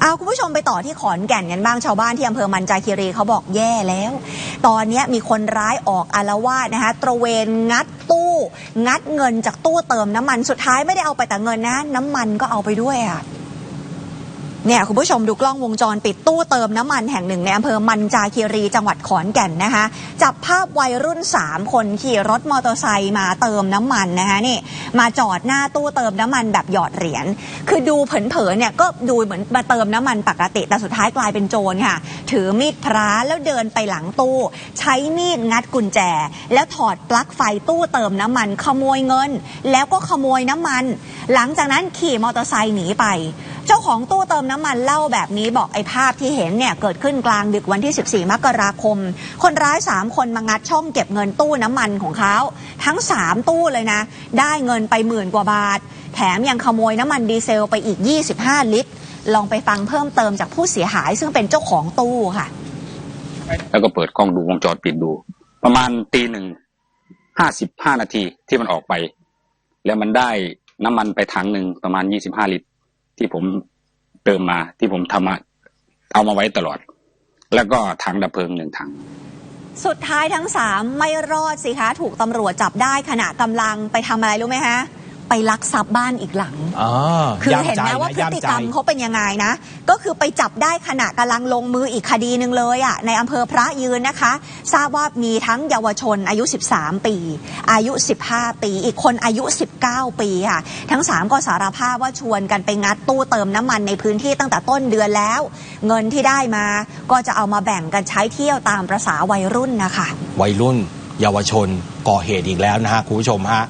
เอาคุณผู้ชมไปต่อที่ขอนแก่นกันบ้างชาวบ้านที่อำเภอมันจาคีรีเขาบอกแย่แล้ว ตอนนี้มีคนร้ายออกอารวาสนะคะตระเวนงัดตู้ งัดเงินจากตู้เติมน้ำมันสุดท้ายไม่ได้เอาไปแต่เงินนะ น้ำมันก็เอาไปด้วยอะ เนี่ยคุณผู้ชมดูกล้องวงจรปิดตู้เติมน้ำมันแห่งหนึ่งในอำเภอมันจาคีรีจังหวัดขอนแก่นนะคะ จับภาพวัยรุ่น 3 คนขี่รถมอเตอร์ไซค์มาเติมน้ำมันนะคะนี่มาจอดหน้าตู้เติมน้ำมันแบบหยอดเหรียญคือดูเผินๆเนี่ยก็ดูเหมือนมาเติมน้ำมันปกติ แต่สุดท้ายกลายเป็นโจรค่ะ ถือมีดพระแล้วเดินไปหลังตู้ ใช้มีดงัดกุญแจ แล้วถอดปลั๊กไฟตู้เติมน้ำมันขโมยเงิน แล้วก็ขโมยน้ำมัน หลังจากนั้นขี่มอเตอร์ไซค์หนีไป เจ้าของตู้เติมน้ำมันเล่าแบบนี้บอกไอ้ภาพที่เห็นเนี่ยเกิดขึ้นกลางดึกวันที่ 14 มกราคม คนร้าย 3 คนมางัดช่องเก็บเงินตู้น้ำมันของเขา ทั้ง 3 ตู้เลยนะ ได้เงินไปหมื่นกว่าบาท แถมยังขโมยน้ำมันดีเซลไปอีก 25 ลิตร ลองไปฟังเพิ่มเติมจากผู้เสียหายซึ่งเป็นเจ้าของตู้ค่ะ แล้วก็เปิดกล้องดูวงจรปิดดู ประมาณตีหนึ่งห้าสิบห้านาทีที่มันออกไป แล้วมันได้น้ำมันไปถังหนึ่งประมาณยี่สิบห้าลิตร ที่ผม เติมมาที่ผมทำมาเอามาไว้ตลอด แล้วก็ถังดับเพลิงหนึ่งถัง สุดท้ายทั้งสามไม่รอดสิคะ ถูกตำรวจจับได้ขณะกำลังไปทำอะไรรู้ไหมฮะ ไปลักทรัพย์บ้านอีกหลัง อ๋อคือย้ำเห็นใจนะว่าพฤย้ำติใจกรรมเขาเป็นยังไงนะ ก็คือไปจับได้ขณะกำลังลงมืออีกคดีหนึ่งเลยอะในอำเภอพระยืนนะคะ ทราบว่ามีทั้งเยาวชนอายุ 13 ปี อายุ 15 ปี อีกคนอายุ 19 ปีค่ะ ทั้ง 3 ก็สารภาพว่าชวนกันไปงัดตู้เติมน้ำมันในพื้นที่ตั้งแต่ต้นเดือนแล้ว เงินที่ได้มาก็จะเอามาแบ่งกันใช้เที่ยวตามประษาวัยรุ่นนะคะ วัยรุ่น เยาวชนก่อเหตุอีกแล้วนะฮะคุณผู้ชมฮะ